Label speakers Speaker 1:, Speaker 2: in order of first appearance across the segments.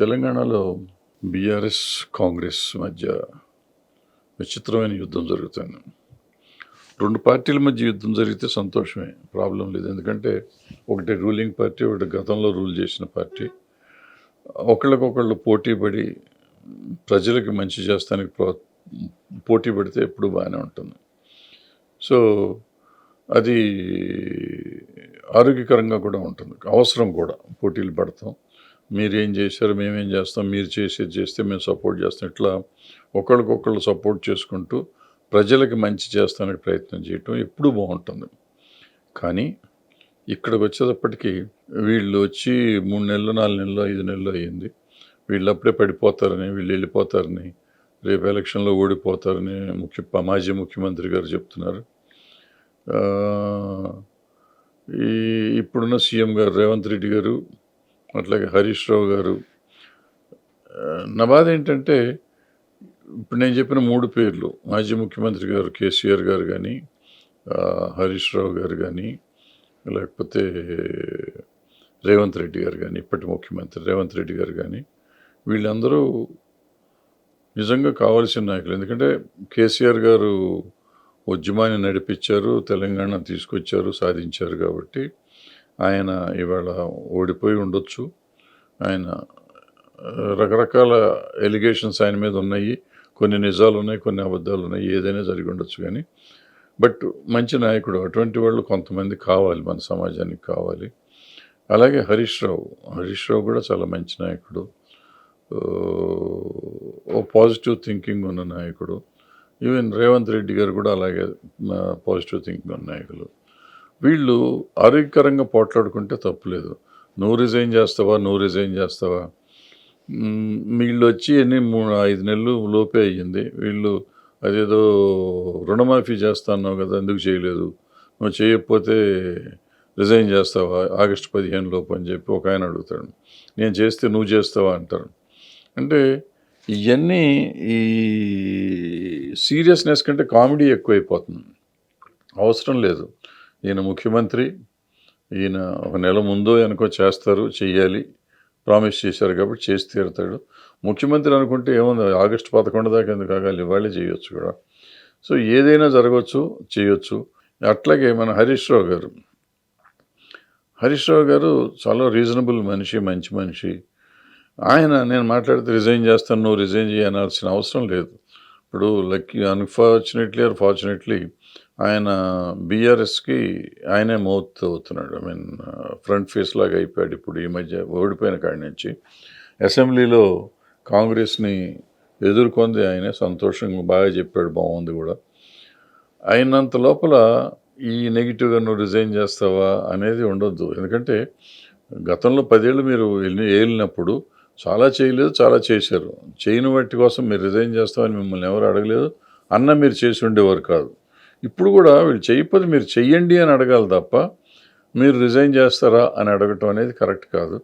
Speaker 1: తెలంగాణలో బీఆర్ఎస్ కాంగ్రెస్ మధ్య విచిత్రమైన యుద్ధం జరుగుతుంది. రెండు పార్టీల మధ్య యుద్ధం జరిగితే సంతోషమే ప్రాబ్లం లేదు. ఎందుకంటే ఒకటి రూలింగ్ పార్టీ ఒకటి గతంలో రూల్ చేసిన పార్టీ. ఒకళ్ళకొకళ్ళు పోటీ పడి ప్రజలకి మంచి చేస్తానికి ప్రో పోటీ పడితే ఎప్పుడు బాగానే ఉంటుంది. సో అది ఆరోగ్యకరంగా కూడా ఉంటుంది. అవసరం కూడా పోటీలు పడతాం. మీరేం చేశారు మేమేం చేస్తాం మీరు చేసేది చేస్తే మేము సపోర్ట్ చేస్తాం. ఇట్లా ఒకళ్ళకొకళ్ళు సపోర్ట్ చేసుకుంటూ ప్రజలకి మంచి చేస్తానికి ప్రయత్నం చేయటం ఎప్పుడూ బాగుంటుంది. కానీ ఇక్కడికి వచ్చేటప్పటికి వీళ్ళు వచ్చి మూడు నెలలు నాలుగు నెలలు ఐదు నెలలు అయ్యింది. వీళ్ళు అప్పుడే పడిపోతారని వీళ్ళు వెళ్ళిపోతారని రేపు ఎలక్షన్లో ఓడిపోతారని ముఖ్య మాజీ ముఖ్యమంత్రి గారు చెప్తున్నారు. ఈ ఇప్పుడున్న సీఎం గారు రేవంత్ రెడ్డి గారు అట్లాగే హరీష్ రావు గారు. నా బాధ ఏంటంటే ఇప్పుడు నేను చెప్పిన మూడు పేర్లు మాజీ ముఖ్యమంత్రి గారు కేసీఆర్ గారు కానీ హరీష్ రావు గారు కానీ లేకపోతే రేవంత్ రెడ్డి గారు కానీ ఇప్పటి ముఖ్యమంత్రి రేవంత్ రెడ్డి గారు కానీ వీళ్ళందరూ నిజంగా కావాల్సిన నాయకులు. ఎందుకంటే కేసీఆర్ గారు ఉద్యమాన్ని నడిపించారు తెలంగాణ తీసుకొచ్చారు సాధించారు కాబట్టి ఆయన ఇవాళ ఓడిపోయి ఉండొచ్చు. ఆయన రకరకాల ఎలిగేషన్స్ ఆయన మీద ఉన్నాయి. కొన్ని నిజాలు ఉన్నాయి కొన్ని అబద్ధాలు ఉన్నాయి. ఏదైనా జరిగి ఉండొచ్చు కానీ. బట్ మంచి నాయకుడు అటువంటి వాళ్ళు కొంతమంది కావాలి మన సమాజానికి కావాలి. అలాగే హరీష్ రావు హరీష్ రావు కూడా చాలా మంచి నాయకుడు. ఓ పాజిటివ్ థింకింగ్ ఉన్న నాయకుడు. ఈవెన్ రేవంత్ రెడ్డి గారు కూడా అలాగే పాజిటివ్ థింకింగ్ ఉన్న నాయకులు. వీళ్ళు ఆరోగ్యకరంగా పోట్లాడుకుంటే తప్పులేదు. నువ్వు రిజైన్ చేస్తావా నువ్వు రిజైన్ చేస్తావా? వీళ్ళు వచ్చి ఎన్ని మూడు ఐదు నెలలు లోపే అయ్యింది. వీళ్ళు అదేదో రుణమాఫీ చేస్తాన్నావు కదా ఎందుకు చేయలేదు? నువ్వు చేయకపోతే రిజైన్ చేస్తావా? ఆగస్టు పదిహేను లోపు అని చెప్పి ఒక ఆయన అడుగుతాడు. నేను చేస్తే నువ్వు చేస్తావా అంటారు అంటే ఇవన్నీ ఈ సీరియస్నెస్ కంటే కామెడీ ఎక్కువైపోతుంది. అవసరం లేదు. ఈయన ముఖ్యమంత్రి ఈయన ఒక నెల ముందో వెనకో చేస్తారు చెయ్యాలి. ప్రామిస్ చేశారు కాబట్టి చేసి తీరుతాడు. ముఖ్యమంత్రి అనుకుంటే ఏముంది? ఆగస్టు పదకొండు దాకా ఎందుకు కాగాలి ఇవాళే చేయొచ్చు కూడా. సో ఏదైనా జరగవచ్చు చేయొచ్చు. అట్లాగే మన హరీష్ రావు గారు. హరీష్ రావు గారు చాలా రీజనబుల్ మనిషి మంచి మనిషి. ఆయన నేను మాట్లాడితే రిజైన్ చేస్తాను నువ్వు రిజైన్ చేయనాల్సిన అవసరం లేదు. ఇప్పుడు లక్కీ అన్ఫార్చునేట్లీ ఆర్ ఫార్చునేట్లీ ఆయన బీఆర్ఎస్కి ఆయనే మౌత్ అవుతున్నాడు. ఐ మీన్ ఫ్రంట్ ఫేస్ లాగా అయిపోయాడు ఇప్పుడు ఈ మధ్య ఓడిపోయిన కాడి నుంచి. అసెంబ్లీలో కాంగ్రెస్ని ఎదుర్కొంది ఆయనే సంతోషంగా బాగా చెప్పాడు బాగుంది కూడా. అయినంత లోపల ఈ నెగిటివ్గా నువ్వు రిజైన్ చేస్తావా అనేది ఉండొద్దు. ఎందుకంటే గతంలో పదేళ్ళు మీరు వెళ్ళి ఏలినప్పుడు చాలా చేయలేదు చాలా చేశారు. చేయని వాటి కోసం మీరు రిజైన్ చేస్తామని మిమ్మల్ని ఎవరు అడగలేదు. అన్న మీరు చేసి ఉండేవారు కాదు. ఇప్పుడు కూడా వీళ్ళు చేయకపోతే మీరు చెయ్యండి అని అడగాలి తప్ప మీరు రిజైన్ చేస్తారా అని అడగటం అనేది కరెక్ట్ కాదు.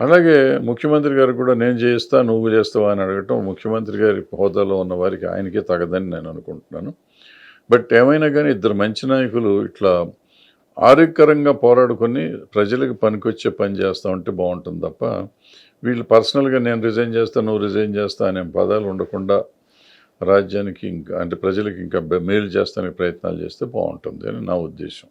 Speaker 1: అలాగే ముఖ్యమంత్రి గారు కూడా నేను చేయిస్తా నువ్వు చేస్తావా అని అడగటం ముఖ్యమంత్రి గారి హోదాలో ఉన్న వారికి ఆయనకే తగదని నేను అనుకుంటున్నాను. బట్ ఏమైనా కానీ ఇద్దరు మంచి నాయకులు ఇట్లా ఆరోగ్యకరంగా పోరాడుకొని ప్రజలకు పనికొచ్చే పని చేస్తూ ఉంటే బాగుంటుంది తప్ప వీళ్ళు పర్సనల్గా నేను రిజైన్ చేస్తా నువ్వు రిజైన్ చేస్తా అనే పదాలు ఉండకుండా రాజ్యానికి ఇంకా అంటే ప్రజలకు ఇంకా మేలు చేస్తానికి ప్రయత్నాలు చేస్తే బాగుంటుంది అని నా ఉద్దేశం.